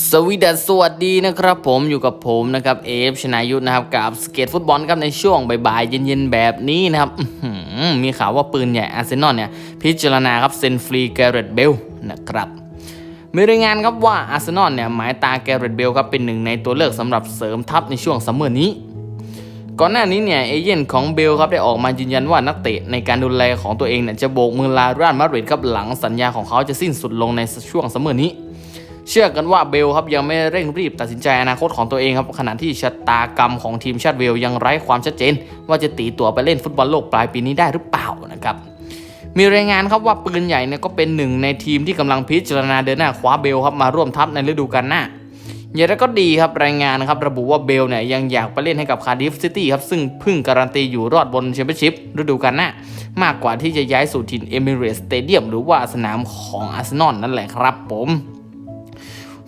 สวีดัสสวัสดีนะครับผมอยู่กับผมนะครับเอฟชนายุทธนะครับกับสเก็ตฟุตบอลครับในช่วงบ่ายๆเย็นๆแบบนี้นะครับมีข่าวว่าปืนใหญ่อาร์เซนอลเนี่ยพิจารณาครับเซ็นฟรีแกเรตเบลนะครับมีรายงานครับว่าอาร์เซนอลเนี่ยหมายตาแกเรตเบลครับเป็นหนึ่งในตัวเลือกสำหรับเสริมทัพในช่วงซัมเมอร์นี้ ก่อนหน้านี้เนี่ยเอเย่นของเบลครับได้ออกมายืนยันว่านักเตะในการดูแลของตัวเองเนี่ยจะโบกมือลาเรอัลมาดริดครับหลังสัญญาของเขาจะสิ้นสุดลงในช่วงซัมเมอร์นี้ เชื่อกันว่าเบลครับยังไม่เร่งรีบตัดสินใจอนาคตของตัวเองครับขณะที่ชะตากรรมของทีมชาติเวลยังไร้ความชัดเจน ว่าจะตีตัวไปเล่นฟุตบอลโลกปลายปีนี้ได้หรือเปล่านะครับมีรายงานครับว่าปืนใหญ่เนี่ยก็เป็นหนึ่งในทีมที่กำลังพิจารณาเดินหน้าคว้าเบลครับมาร่วมทัพในฤดูกาลหน้าอย่างไรก็ดีครับรายงานนะครับระบุว่าเบลเนี่ยยังอยากไปเล่นให้กับคาร์ดิฟซิตี้ครับซึ่งพิ่งการันตีอยู่รอดบนแชมเปี้ยนชิพฤดูกาลหน้ามากกว่าที่จะย้ายสู่ถิ่นเอมิเรตสเตเดียมหรือว่าสนามของอาร์เซนอลนั่นแหละครับผม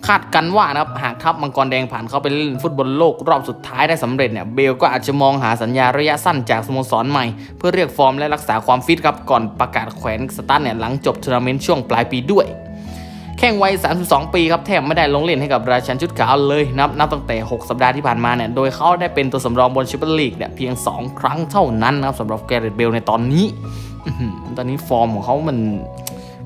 คาดกันว่านะครับหากทัพมังกรแดงผ่านเข้าไปเล่นฟุตบอลโลกรอบสุดท้ายได้สำเร็จเนี่ยเบลก็อาจจะมองหาสัญญาระยะสั้นจากสโมสรใหม่ เพื่อเรียกฟอร์มและรักษาความฟิตครับก่อนประกาศแขวนสตาร์เนี่ยหลังจบทัวร์นาเมนต์ช่วงปลายปีด้วย แข่งวัย 32 ปีครับแทบไม่ได้ลงเล่นให้กับราชันชุดขาวเลยนับนับตั้งแต่ 6 สัปดาห์ที่ผ่านมาเนี่ยโดยเขาได้เป็นตัวสำรองบนแชมเปี้ยนลีกเนี่ยเพียง 2 ครั้งเท่านั้นนะครับสำหรับแกเรตเบลในตอนนี้ตอนนี้ฟอร์มของเขามัน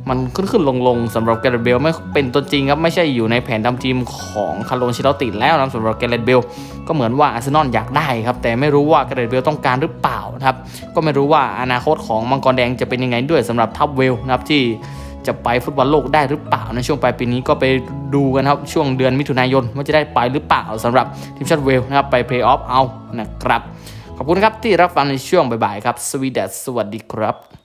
มันขึ้นขึ้นลงลงๆสำหรับแกเรตเบลไม่เป็นตัวจริงครับ ไม่ใช่อยู่ในแผนทำทีมของคาร์ลนชิลติแล้วนะสำหรับแกเรตเบลก็เหมือนว่าอาร์เซนอลอยากได้ครับ แต่ไม่รู้ว่าแกเรตเบลต้องการหรือเปล่านะครับ ก็ไม่รู้ว่าอนาคตของมังกรแดงจะเป็นยังไงด้วยสำหรับทัพเวลนะครับที่จะไปฟุตบอลโลกได้หรือเปล่าในช่วงปลายปีนี้ก็ไปดูกันครับ ช่วงเดือนมิถุนายนว่าจะได้ไปหรือเปล่าสำหรับทีมชาติเวลนะครับไปเพลย์ออฟเอานะครับ ขอบคุณครับที่รับฟังในช่วงบ่ายๆครับสวีเดนสวัสดีครับ